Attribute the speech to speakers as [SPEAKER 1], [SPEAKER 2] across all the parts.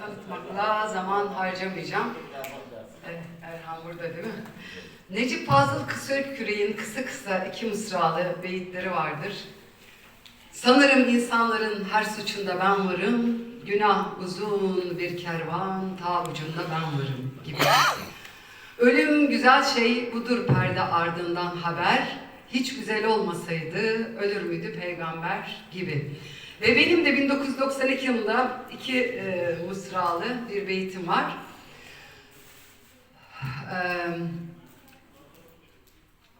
[SPEAKER 1] tanıtmakla zaman harcamayacağım. Erhan burada değil mi? Necip Fazıl Kısökküre'nin kısa kısa iki mısralı beyitleri vardır. Sanırım insanların her suçunda ben varım, günah uzun bir kervan, ta ucunda ben varım gibi. Ölüm güzel şey budur perde ardından haber, hiç güzel olmasaydı ölür müydü peygamber gibi. Ve benim de 1992 yılında iki e, mısralı bir beytim var. Eee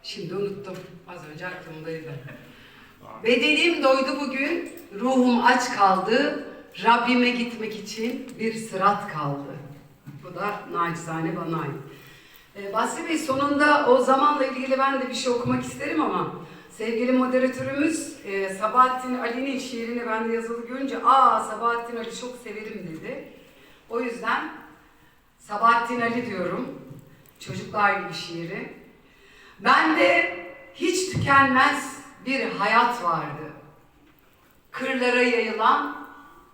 [SPEAKER 1] Şimdi unuttum. Az önce aklımdaydı. Bedenim doydu bugün, ruhum aç kaldı. Rabbime gitmek için bir sırat kaldı. Bu da nacizane bana ait. Basri Bey sonunda o zamanla ilgili ben de bir şey okumak isterim ama sevgili moderatörümüz e, Sabahattin Ali'nin şiirini ben de yazılı görünce aa Sabahattin Ali çok severim dedi. O yüzden Sabahattin Ali diyorum. Çocuklar gibi şiiri. Bende hiç tükenmez bir hayat vardı. Kırlara yayılan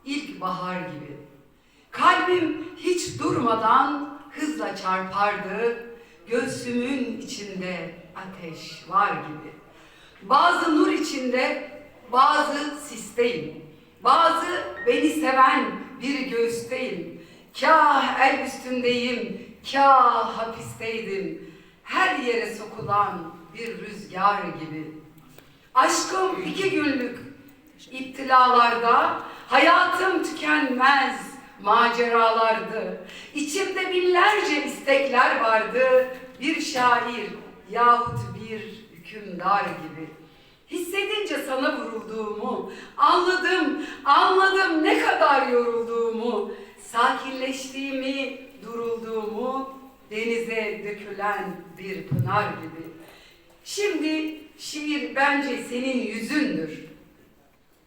[SPEAKER 1] ilk bahar gibi. Kalbim hiç durmadan hızla çarpardı. Göğsümün içinde ateş var gibi. Bazı nur içinde, bazı sisteyim. Bazı beni seven bir göğüsteyim. Kah el üstündeyim, kah hapisteydim. Her yere sokulan bir rüzgar gibi. Aşkım iki günlük iptilalarda, hayatım tükenmez maceralardı. İçimde binlerce istekler vardı, bir şair yahut bir hükümdar gibi. Hissedince sana vurulduğumu, anladım, anladım ne kadar yorulduğumu, sakinleştiğimi, durulduğumu, denize dökülen bir pınar gibi. Şimdi şiir bence senin yüzündür.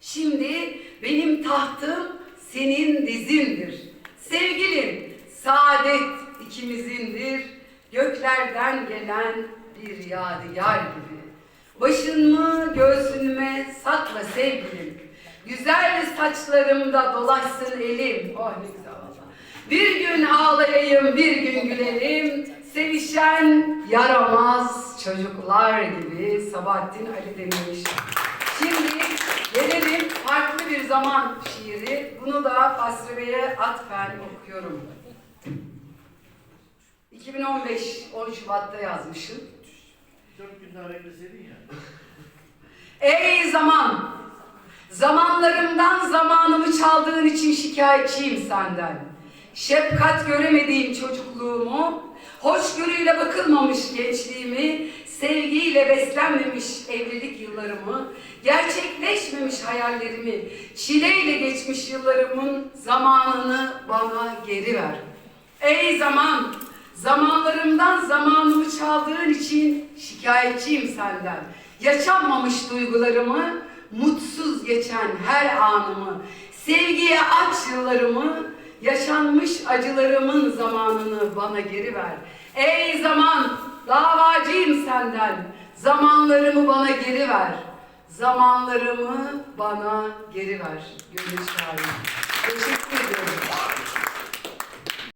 [SPEAKER 1] Şimdi benim tahtım senin dizindir. Sevgilim, saadet ikimizindir. Göklerden gelen bir yadigar gibi. Başınımı göğsünüme sakla sevgilim. Güzel saçlarımda dolaşsın elim. Oh ne güzel valla. Bir gün ağlayayım, bir gün gülelim. Sevişen yaramaz çocuklar gibi Sabahattin Ali demiş. Şimdi gelelim farklı bir zaman şiiri. Bunu da Basri Bey'e atfen okuyorum. 2015 10 Şubat'ta yazmışım.
[SPEAKER 2] Dört gün bekleseydin ya.
[SPEAKER 1] Ey zaman! Zamanlarımdan zamanımı çaldığın için şikayetçiyim senden. Şefkat göremediğim çocukluğumu, hoşgörüyle bakılmamış gençliğimi, sevgiyle beslenmemiş evlilik yıllarımı, gerçekleşmemiş hayallerimi, çileyle geçmiş yıllarımın zamanını bana geri ver. Ey zaman! Zamanlarımdan zamanımı çaldığın için şikayetçiyim senden. Yaşanmamış duygularımı, mutsuz geçen her anımı, sevgiye aç yıllarımı, yaşanmış acılarımın zamanını bana geri ver. Ey zaman, davacıyım senden. Zamanlarımı bana geri ver. Zamanlarımı bana geri ver. Gönül. Teşekkür